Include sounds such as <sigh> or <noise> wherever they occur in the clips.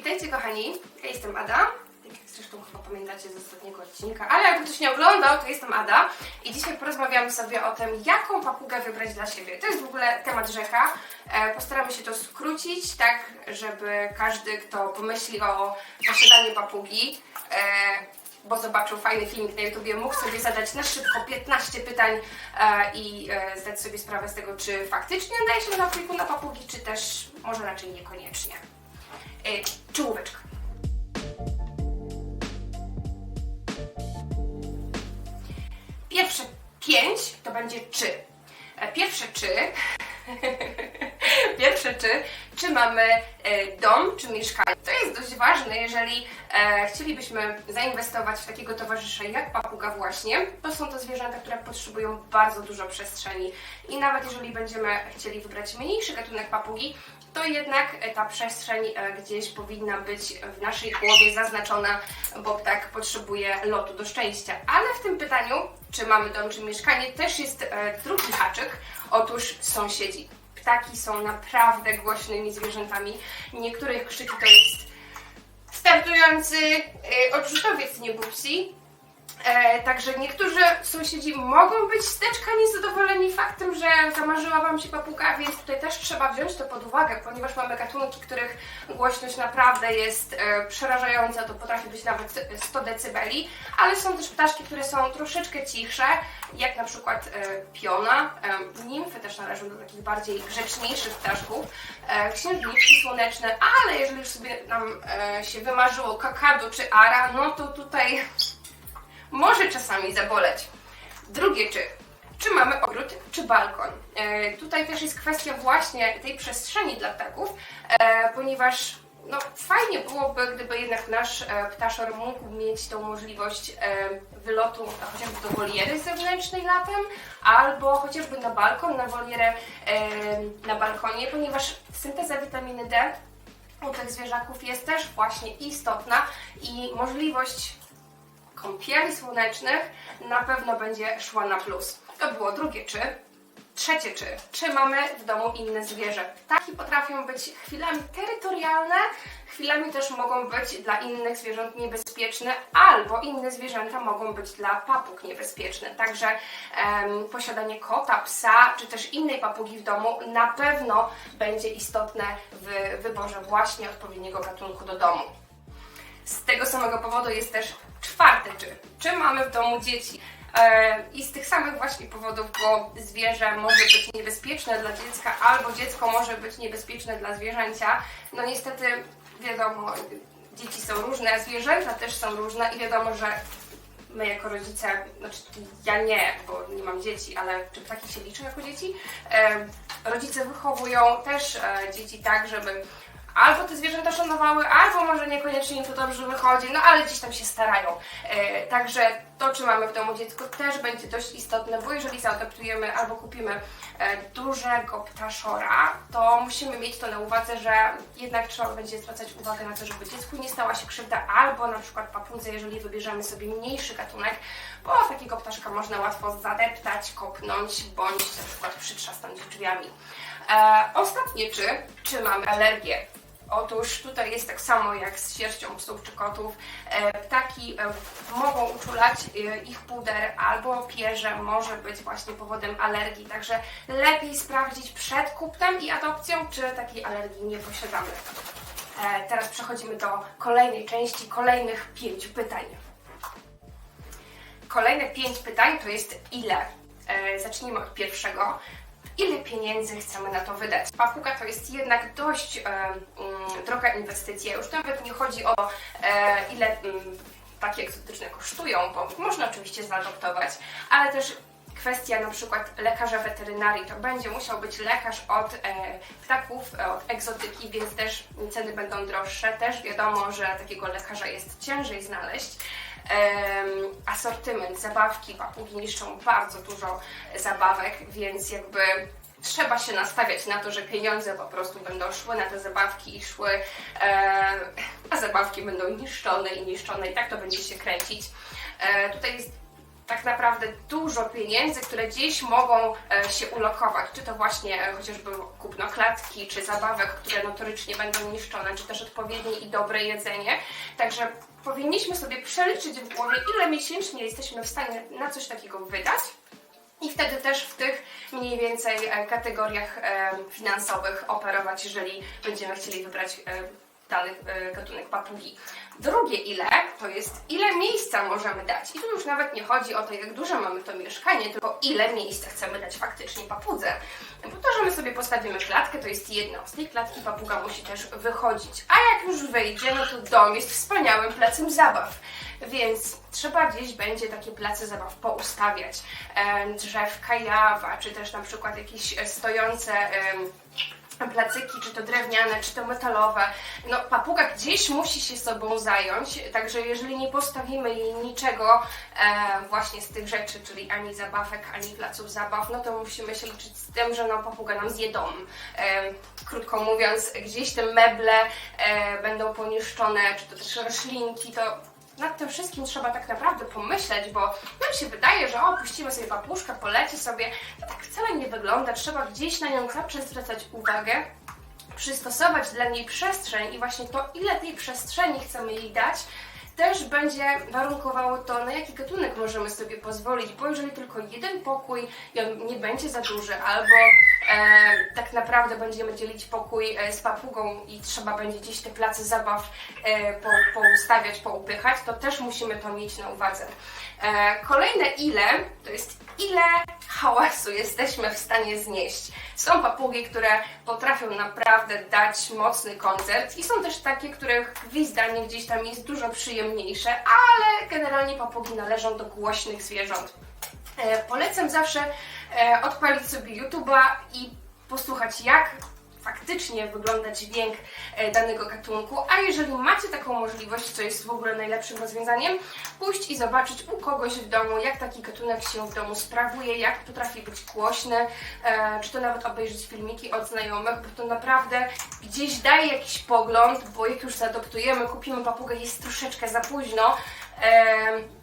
Witajcie kochani, ja jestem Ada. Jak zresztą chyba pamiętacie z ostatniego odcinka, ale jakby ktoś nie oglądał, to jestem Ada i dzisiaj porozmawiamy sobie o tym, jaką papugę wybrać dla siebie. To jest w ogóle temat rzeka. E, postaramy się to skrócić, tak żeby każdy, kto pomyśli o posiadaniu papugi, e, bo zobaczył fajny filmik na YouTubie, mógł sobie zadać na szybko 15 pytań e, i zdać sobie sprawę z tego, czy faktycznie nadaje się na opieku na papugi, czy też może raczej niekoniecznie. E, czołóweczka. Pierwsze pięć to będzie czy. E, Pierwsze czy. <laughs> Pierwsze czy. Czy mamy e, dom, czy mieszkanie? To jest dość ważne, jeżeli chcielibyśmy zainwestować w takiego towarzysza jak papuga właśnie, to są to zwierzęta, które potrzebują bardzo dużo przestrzeni i nawet jeżeli będziemy chcieli wybrać mniejszy gatunek papugi, to jednak e, ta przestrzeń e, gdzieś powinna być w naszej głowie zaznaczona, bo ptak potrzebuje lotu do szczęścia. Ale w tym pytaniu, czy mamy dom, czy mieszkanie, też jest e, drugi haczyk. Otóż sąsiedzi. Ptaki są naprawdę głośnymi zwierzętami. Niektórych krzyki to jest startujący odrzutowiec niebupsi. E, także niektórzy sąsiedzi mogą być steczka niezadowoleni faktem, że zamarzyła Wam się papuga, więc tutaj też trzeba wziąć to pod uwagę, ponieważ mamy gatunki, których głośność naprawdę jest e, przerażająca, to potrafi być nawet 100 decybeli, ale są też ptaszki, które są troszeczkę cichsze, jak na przykład e, piona, e, nimfy też należą do takich bardziej grzeczniejszych ptaszków, e, księżniczki słoneczne, ale jeżeli już sobie nam e, się wymarzyło kakadu czy ara, no to tutaj może czasami zaboleć. Drugie czy. Czy mamy ogród, czy balkon? E, tutaj też jest kwestia właśnie tej przestrzeni dla ptaków, e, ponieważ no, fajnie byłoby, gdyby jednak nasz e, ptaszor mógł mieć tą możliwość e, wylotu chociażby do woliery zewnętrznej latem, albo chociażby na balkon, na wolierę e, na balkonie, ponieważ synteza witaminy D u tych zwierzaków jest też właśnie istotna i możliwość kąpieli słonecznych na pewno będzie szła na plus. To było drugie czy. Trzecie czy. Czy mamy w domu inne zwierzę? Ptaki potrafią być chwilami terytorialne, chwilami też mogą być dla innych zwierząt niebezpieczne, albo inne zwierzęta mogą być dla papug niebezpieczne. Także em, posiadanie kota, psa, czy też innej papugi w domu na pewno będzie istotne w wyborze właśnie odpowiedniego gatunku do domu. Z tego samego powodu jest też czy. Czy mamy w domu dzieci? E, I z tych samych właśnie powodów, bo zwierzę może być niebezpieczne dla dziecka, albo dziecko może być niebezpieczne dla zwierzęcia. No niestety, wiadomo, dzieci są różne, zwierzęta też są różne i wiadomo, że my jako rodzice, znaczy ja nie, bo nie mam dzieci, ale czy ptaki się liczą jako dzieci? E, rodzice wychowują też e, dzieci tak, żeby albo te zwierzęta szanowały, albo może niekoniecznie im to dobrze wychodzi, no ale gdzieś tam się starają. E, także to, czy mamy w domu dziecko, też będzie dość istotne, bo jeżeli zaadoptujemy albo kupimy e, dużego ptaszora, to musimy mieć to na uwadze, że jednak trzeba będzie zwracać uwagę na to, żeby dziecku nie stała się krzywda, albo na przykład papudze, jeżeli wybierzemy sobie mniejszy gatunek, bo takiego ptaszka można łatwo zadeptać, kopnąć, bądź na przykład przytrzasnąć drzwiami. E, ostatnie czy, czy mamy alergię? Otóż tutaj jest tak samo jak z sierścią psów czy kotów. E, ptaki e, mogą uczulać e, ich puder albo pierze może być właśnie powodem alergii. Także lepiej sprawdzić przed kupnem i adopcją, czy takiej alergii nie posiadamy. Teraz przechodzimy do kolejnej części, kolejnych pięciu pytań. Kolejne pięć pytań to jest ile? Zacznijmy od pierwszego. Ile pieniędzy chcemy na to wydać? Papuga to jest jednak dość e, mm, droga inwestycja. Już nawet nie chodzi o e, ile mm, takie egzotyczne kosztują, bo można oczywiście zaadoptować, ale też kwestia na przykład lekarza weterynarii. To będzie musiał być lekarz od e, ptaków, e, od egzotyki, więc też ceny będą droższe. Też wiadomo, że takiego lekarza jest ciężej znaleźć. Asortyment, zabawki, papugi niszczą bardzo dużo zabawek, więc jakby trzeba się nastawiać na to, że pieniądze po prostu będą szły na te zabawki i szły, a zabawki będą niszczone i niszczone i tak to będzie się kręcić. E, tutaj jest tak naprawdę dużo pieniędzy, które gdzieś mogą e, się ulokować. Czy to właśnie e, chociażby kupno klatki, czy zabawek, które notorycznie będą niszczone, czy też odpowiednie i dobre jedzenie. Także powinniśmy sobie przeliczyć w głowie, ile miesięcznie jesteśmy w stanie na coś takiego wydać. I wtedy też w tych mniej więcej e, kategoriach finansowych operować, jeżeli będziemy chcieli wybrać dany gatunek papugi. Drugie ile, to jest ile miejsca możemy dać. I tu już nawet nie chodzi o to, jak duże mamy to mieszkanie, tylko ile miejsca chcemy dać faktycznie papudze. Bo to, że my sobie postawimy klatkę, to jest jedno. Z tej klatki papuga musi też wychodzić. A jak już wyjdzie, no to dom jest wspaniałym placem zabaw. Więc trzeba gdzieś będzie takie place zabaw poustawiać. Em, Drzewka jawa, czy też na przykład jakieś e, stojące placyki, czy to drewniane, czy to metalowe. No, papuga gdzieś musi się sobą zająć, także jeżeli nie postawimy jej niczego e, właśnie z tych rzeczy, czyli ani zabawek, ani placów zabaw, no to musimy się liczyć z tym, że no, papuga nam zje dom. E, krótko mówiąc, gdzieś te meble e, będą poniszczone, czy to też roślinki, to nad tym wszystkim trzeba tak naprawdę pomyśleć, bo nam się wydaje, że o, puścimy sobie papuszkę, poleci sobie. To tak wcale nie wygląda. Trzeba gdzieś na nią zacząć zwracać uwagę, przystosować dla niej przestrzeń i właśnie to, ile tej przestrzeni chcemy jej dać, też będzie warunkowało to, na jaki gatunek możemy sobie pozwolić, bo jeżeli tylko jeden pokój i on nie będzie za duży, albo e, tak naprawdę będziemy dzielić pokój e, z papugą i trzeba będzie gdzieś te place zabaw e, po, poustawiać, poupychać, to też musimy to mieć na uwadze. E, kolejne ile, to jest ile hałasu jesteśmy w stanie znieść. Są papugi, które potrafią naprawdę dać mocny koncert i są też takie, których gwizdanie gdzieś tam jest dużo przyjemniejsze, ale generalnie papugi należą do głośnych zwierząt. E, polecam zawsze e, odpalić sobie YouTube'a i posłuchać jak faktycznie wygląda dźwięk e, danego gatunku, a jeżeli macie taką możliwość, co jest w ogóle najlepszym rozwiązaniem, pójść i zobaczyć u kogoś w domu, jak taki gatunek się w domu sprawuje, jak potrafi być głośny, e, czy to nawet obejrzeć filmiki od znajomych, bo to naprawdę gdzieś daje jakiś pogląd, bo jak już zaadoptujemy, kupimy papugę, jest troszeczkę za późno, e,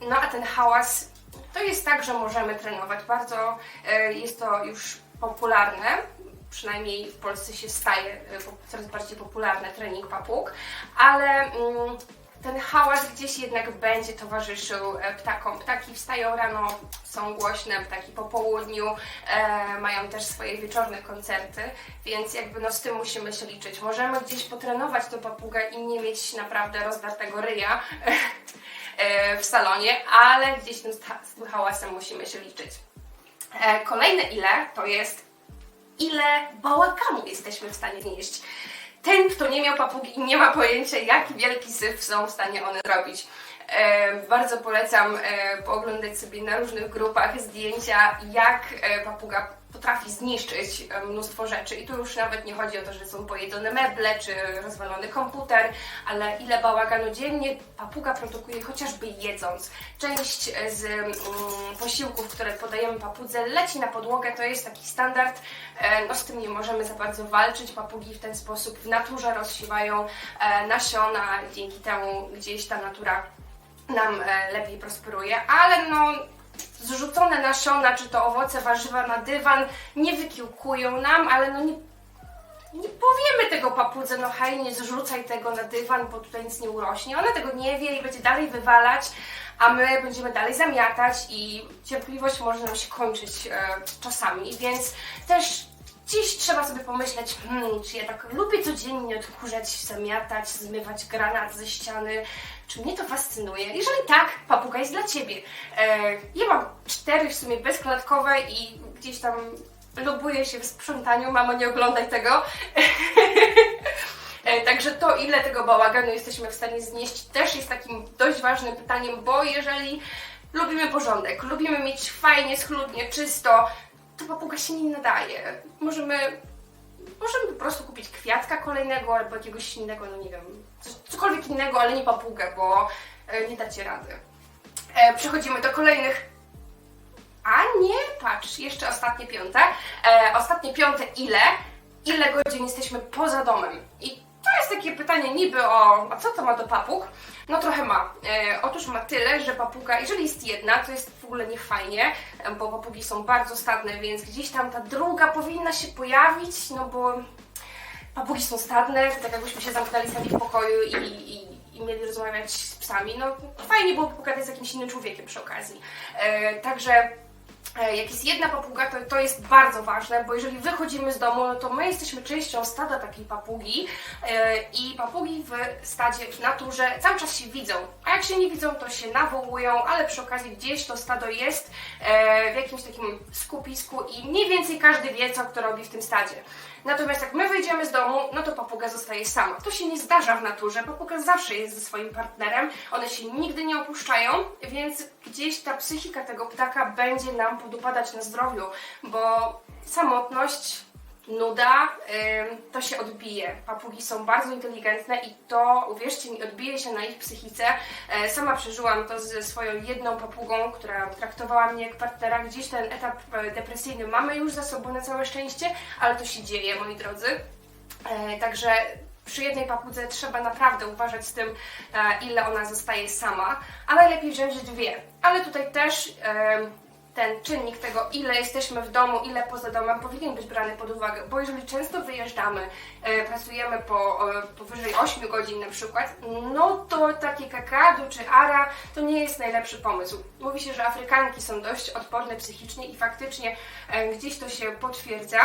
no a ten hałas to jest tak, że możemy trenować. Bardzo jest to już popularne. Przynajmniej w Polsce się staje po- coraz bardziej popularny trening papug, ale mm, ten hałas gdzieś jednak będzie towarzyszył e, ptakom. Ptaki wstają rano, są głośne, ptaki po południu e, mają też swoje wieczorne koncerty, więc jakby no z tym musimy się liczyć. Możemy gdzieś potrenować tą papugę i nie mieć naprawdę rozdartego ryja <laughs> e, w salonie, ale gdzieś tym, z tym hałasem musimy się liczyć. E, Kolejne ile to jest ile bałaganu jesteśmy w stanie znieść. Ten, kto nie miał papugi, nie ma pojęcia, jak wielki syf są w stanie one zrobić. E, bardzo polecam e, pooglądać sobie na różnych grupach zdjęcia, jak e, papuga potrafi zniszczyć e, mnóstwo rzeczy. I tu już nawet nie chodzi o to, że są pojedzone meble czy rozwalony komputer, ale ile bałaganu dziennie papuga produkuje chociażby jedząc. Część e, z mm, posiłków, które podajemy papudze, leci na podłogę, to jest taki standard. E, No z tym nie możemy za bardzo walczyć. Papugi w ten sposób w naturze rozsiewają nasiona, dzięki temu gdzieś ta natura nam lepiej prosperuje, ale no zrzucone nasiona, czy to owoce, warzywa na dywan nie wykiełkują nam, ale no nie, nie powiemy tego papudze, no hej, nie zrzucaj tego na dywan, bo tutaj nic nie urośnie. Ona tego nie wie i będzie dalej wywalać, a my będziemy dalej zamiatać i cierpliwość może nam się kończyć e, czasami, więc też Dziś trzeba sobie pomyśleć, hmm, czy ja tak lubię codziennie odkurzać, zamiatać, zmywać granat ze ściany, czy mnie to fascynuje? Jeżeli tak, papuga jest dla Ciebie. E, ja mam cztery w sumie bezklatkowe i gdzieś tam lubuję się w sprzątaniu, mamo nie oglądaj tego. <laughs> E, Także to, ile tego bałaganu jesteśmy w stanie znieść, też jest takim dość ważnym pytaniem, bo jeżeli lubimy porządek, lubimy mieć fajnie, schludnie, czysto, to papuga się nie nadaje. Możemy, możemy po prostu kupić kwiatka kolejnego albo jakiegoś innego, no nie wiem, cokolwiek innego, ale nie papugę, bo e, nie dacie rady. E, przechodzimy do kolejnych a nie, patrz, jeszcze ostatnie piąte. E, ostatnie piąte ile? Ile godzin jesteśmy poza domem? I To jest takie pytanie niby o, a co to ma do papug? No trochę ma. E, otóż ma tyle, że papuga, jeżeli jest jedna, to jest w ogóle niefajnie, e, bo papugi są bardzo stadne, więc gdzieś tam ta druga powinna się pojawić, no bo papugi są stadne, tak jakbyśmy się zamknęli sami w pokoju i, i, i mieli rozmawiać z psami. No fajnie było pogadać z jakimś innym człowiekiem przy okazji. E, także jak jest jedna papuga, to, to jest bardzo ważne, bo jeżeli wychodzimy z domu, no to my jesteśmy częścią stada takiej papugi e, i papugi w stadzie, w naturze cały czas się widzą, a jak się nie widzą, to się nawołują, ale przy okazji gdzieś to stado jest e, w jakimś takim skupisku i mniej więcej każdy wie, co kto robi w tym stadzie. Natomiast jak my wyjdziemy z domu, no to papuga zostaje sama. To się nie zdarza w naturze. Papuga zawsze jest ze swoim partnerem. One się nigdy nie opuszczają, więc gdzieś ta psychika tego ptaka będzie nam podupadać na zdrowiu, bo samotność, nuda, to się odbije. Papugi są bardzo inteligentne i to, uwierzcie mi, odbije się na ich psychice. E, sama przeżyłam to ze swoją jedną papugą, która traktowała mnie jak partnera. Gdzieś ten etap e, depresyjny mamy już za sobą na całe szczęście, ale to się dzieje, moi drodzy. E, Także przy jednej papudze trzeba naprawdę uważać z tym, ile ona zostaje sama, a najlepiej wziąć dwie. Ale tutaj też ten czynnik tego, ile jesteśmy w domu, ile poza domem, powinien być brany pod uwagę, bo jeżeli często wyjeżdżamy, e, pracujemy po e, powyżej 8 godzin na przykład, no to takie kakadu czy ara to nie jest najlepszy pomysł. Mówi się, że Afrykanki są dość odporne psychicznie i faktycznie e, gdzieś to się potwierdza,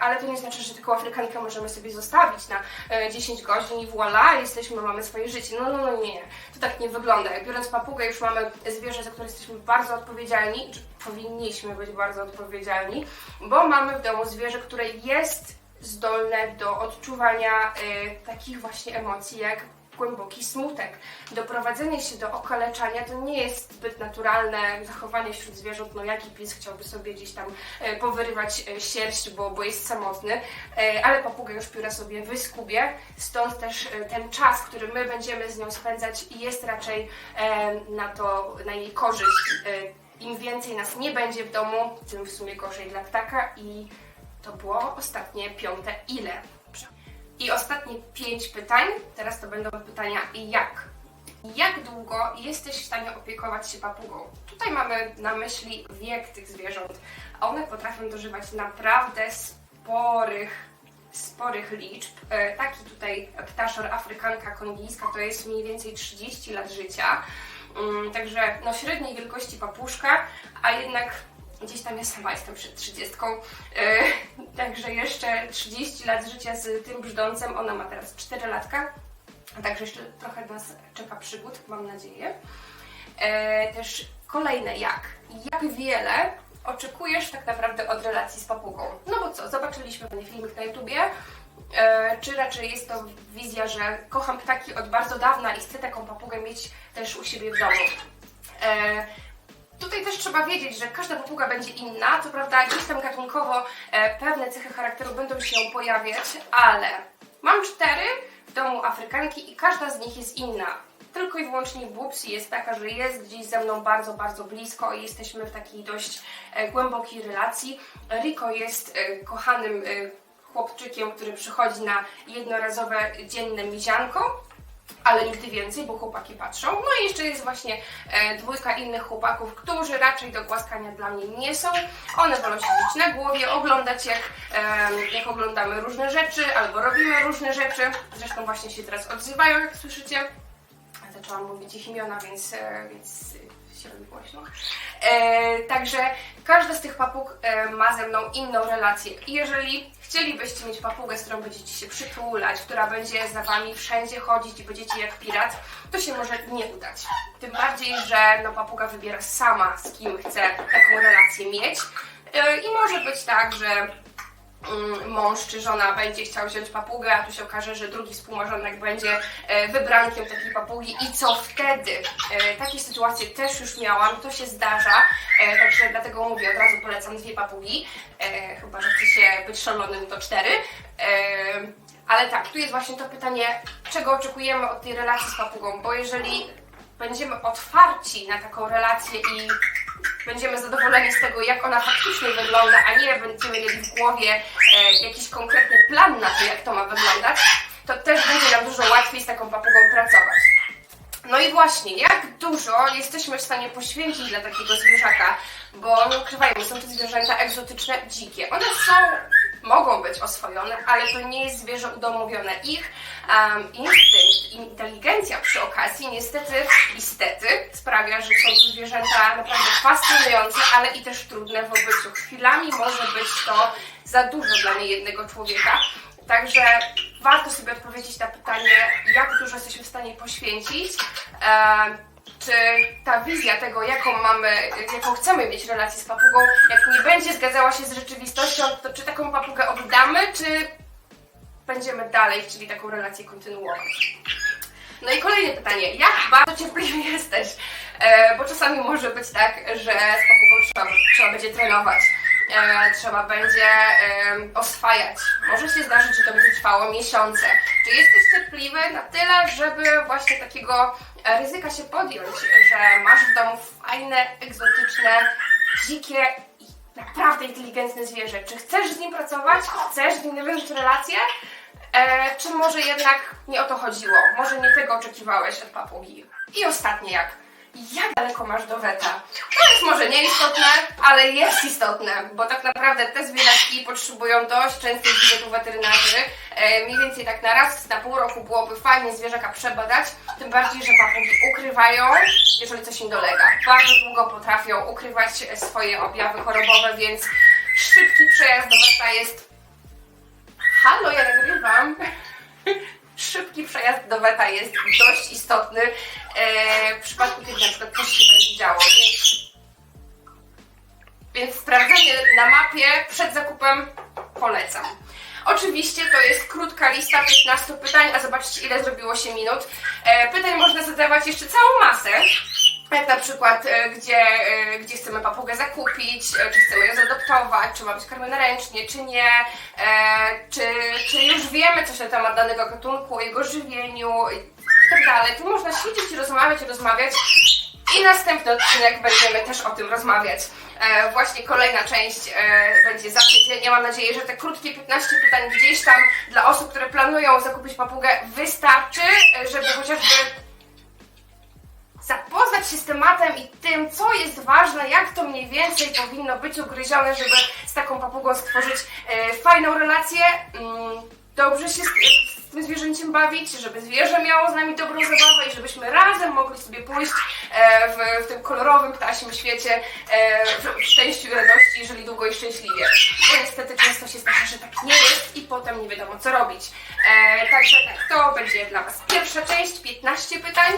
ale to nie znaczy, że tylko Afrykankę możemy sobie zostawić na e, 10 godzin i voilà, jesteśmy, mamy swoje życie. No, no, no nie, to tak nie wygląda. Biorąc papugę, już mamy zwierzę, za które jesteśmy bardzo odpowiedzialni, powinniśmy być bardzo odpowiedzialni, bo mamy w domu zwierzę, które jest zdolne do odczuwania e, takich właśnie emocji jak głęboki smutek. Doprowadzenie się do okaleczania to nie jest zbyt naturalne zachowanie wśród zwierząt. No jaki pies chciałby sobie gdzieś tam e, powyrywać e, sierść, bo, bo jest samotny, e, ale papuga już pióra sobie wyskubie, stąd też ten czas, który my będziemy z nią spędzać jest raczej na to, na jej korzyść. Im więcej nas nie będzie w domu, tym w sumie gorzej dla ptaka i to było ostatnie piąte ile. I ostatnie pięć pytań, teraz to będą pytania jak. Jak długo jesteś w stanie opiekować się papugą? Tutaj mamy na myśli wiek tych zwierząt, a one potrafią dożywać naprawdę sporych, sporych liczb. E, Taki tutaj ptaszor afrykanka kongijska to jest mniej więcej 30 lat życia. Mm, Także no, średniej wielkości papuszka, a jednak gdzieś tam ja sama jestem przed 30. E, <laughs> także jeszcze 30 lat życia z tym brzdącem. Ona ma teraz 4 latka. Także jeszcze trochę nas czeka przygód, mam nadzieję. E, też kolejne jak. Jak wiele oczekujesz tak naprawdę od relacji z papugą? No bo co, zobaczyliśmy ten filmik na YouTubie. E, czy raczej jest to wizja, że kocham ptaki od bardzo dawna i chcę taką papugę mieć też u siebie w domu? E, Tutaj też trzeba wiedzieć, że każda papuga będzie inna. Co prawda, gdzieś tam gatunkowo e, pewne cechy charakteru będą się pojawiać, ale mam cztery w domu Afrykanki i każda z nich jest inna. Tylko i wyłącznie Bubsy jest taka, że jest gdzieś ze mną bardzo, bardzo blisko i jesteśmy w takiej dość głębokiej relacji. Rico jest kochanym chłopczykiem, który przychodzi na jednorazowe dzienne mizianko ale nigdy więcej, bo chłopaki patrzą. No i jeszcze jest właśnie e, dwójka innych chłopaków, którzy raczej do głaskania dla mnie nie są. One wolą siedzieć na głowie, oglądać jak, e, jak oglądamy różne rzeczy, albo robimy różne rzeczy. Zresztą właśnie się teraz odzywają, jak słyszycie. Zaczęłam mówić ich imiona, więc, e, więc się robi głośno. E, także każda z tych papug e, ma ze mną inną relację. Jeżeli chcielibyście mieć papugę, z którą będziecie się przytulać, która będzie za wami wszędzie chodzić i będziecie jak pirat, to się może nie udać. Tym bardziej, że no, papuga wybiera sama, z kim chce taką relację mieć. E, I może być tak, że mąż czy żona będzie chciał wziąć papugę, a tu się okaże, że drugi współmarzonek będzie e, wybrankiem takiej papugi i co wtedy? E, Takie sytuacje też już miałam, to się zdarza, e, także dlatego mówię, od razu polecam dwie papugi, chyba, że chce się być szalonym, to cztery. Ale tak, tu jest właśnie to pytanie, czego oczekujemy od tej relacji z papugą, bo jeżeli będziemy otwarci na taką relację i będziemy zadowoleni z tego, jak ona faktycznie wygląda, a nie będziemy mieli w głowie e, jakiś konkretny plan na to, jak to ma wyglądać, to też będzie nam dużo łatwiej z taką papugą pracować. No i właśnie, jak dużo jesteśmy w stanie poświęcić dla takiego zwierzaka, bo nie ukrywajmy, są to zwierzęta egzotyczne, dzikie. One są, mogą być oswojone, ale to nie jest zwierzę udomowione. Ich um, instynkt inteligencja przy okazji niestety, niestety sprawia, że są to zwierzęta naprawdę fascynujące, ale i też trudne w obyciu. Chwilami może być to za dużo dla niejednego człowieka. Także warto sobie odpowiedzieć na pytanie, jak dużo jesteśmy w stanie poświęcić. Czy ta wizja tego, jaką mamy, jaką chcemy mieć relację z papugą, jak nie będzie zgadzała się z rzeczywistością, to czy taką papugę oddamy, czy będziemy dalej chcieli taką relację kontynuować? No i kolejne pytanie, jak bardzo cierpliwy jesteś? E, bo czasami może być tak, że z papugą trzeba, trzeba będzie trenować e, trzeba będzie e, oswajać. Może się zdarzyć, że to będzie trwało miesiące. Czy jesteś cierpliwy na tyle, żeby właśnie takiego e, ryzyka się podjąć, że masz w domu fajne, egzotyczne, dzikie i naprawdę inteligentne zwierzę? Czy chcesz z nim pracować? Chcesz z nim nawiązać relację? E, czy może jednak nie o to chodziło? Może nie tego oczekiwałeś od papugi? I ostatnie jak? Jak daleko masz do weta? To jest może nieistotne, ale jest istotne, bo tak naprawdę te zwierzaki potrzebują dość częstej wizyt weterynarzy. E, mniej więcej tak na raz na pół roku byłoby fajnie zwierzaka przebadać, tym bardziej, że papugi ukrywają, jeżeli coś im dolega. Bardzo długo potrafią ukrywać swoje objawy chorobowe, więc szybki przejazd do weta jest... Halo, ja nagrywam <laughs> szybki przejazd do weta jest dość istotny e, w przypadku, kiedy na przykład coś się będzie działo, więc, więc sprawdzenie na mapie przed zakupem polecam. Oczywiście to jest krótka lista 15 pytań, a zobaczcie ile zrobiło się minut. E, pytań można zadawać jeszcze całą masę. Jak na przykład, e, gdzie, e, gdzie chcemy papugę zakupić, e, czy chcemy ją zadoptować, czy ma być karmiona ręcznie, czy nie, czy, czy już wiemy coś na temat danego gatunku, o jego żywieniu i tak dalej. Tu można siedzieć i rozmawiać, rozmawiać i następny odcinek będziemy też o tym rozmawiać. E, właśnie kolejna część e, będzie za. Ja mam nadzieję, że te krótkie 15 pytań gdzieś tam dla osób, które planują zakupić papugę wystarczy, żeby chociażby zapoznać się z tematem i tym, co jest ważne, jak to mniej więcej powinno być ugryzione, żeby z taką papugą stworzyć e, fajną relację, mm, dobrze się z, tym zwierzęciem bawić, żeby zwierzę miało z nami dobrą zabawę i żebyśmy razem mogli sobie pójść e, w, w tym kolorowym ptasim świecie e, w, szczęściu i radości, jeżeli długo i szczęśliwie. Bo niestety często się zdarza, że tak nie jest i potem nie wiadomo co robić. Także tak, to będzie dla Was pierwsza część, 15 pytań.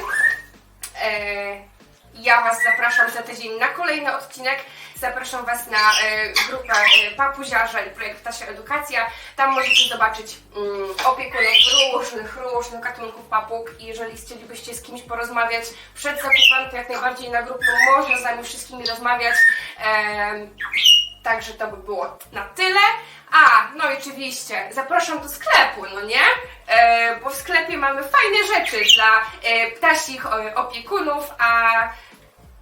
E, Ja Was zapraszam za tydzień na kolejny odcinek. Zapraszam Was na e, grupę e, Papuziarza i projekt Ptasia Edukacja. Tam możecie zobaczyć mm, opiekunów różnych, różnych gatunków papug i jeżeli chcielibyście z kimś porozmawiać przed zakupem, to jak najbardziej na grupie można z nami wszystkimi rozmawiać. Także to by było na tyle. A, no i oczywiście, zapraszam do sklepu, no nie? E, bo w sklepie mamy fajne rzeczy dla e, ptasich e, opiekunów, a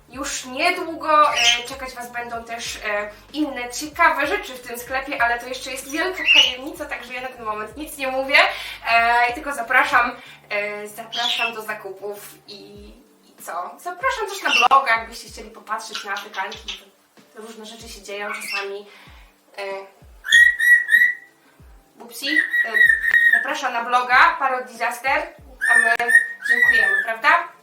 już niedługo e, czekać Was będą też e, inne ciekawe rzeczy w tym sklepie, ale to jeszcze jest wielka tajemnica, także ja na ten moment nic nie mówię. E, I tylko zapraszam, e, zapraszam do zakupów i, i co? Zapraszam też na bloga, jakbyście chcieli popatrzeć na. To różne rzeczy się dzieją czasami. E, Bupsi, e, zapraszam na bloga Parod Disaster, a my dziękujemy, prawda?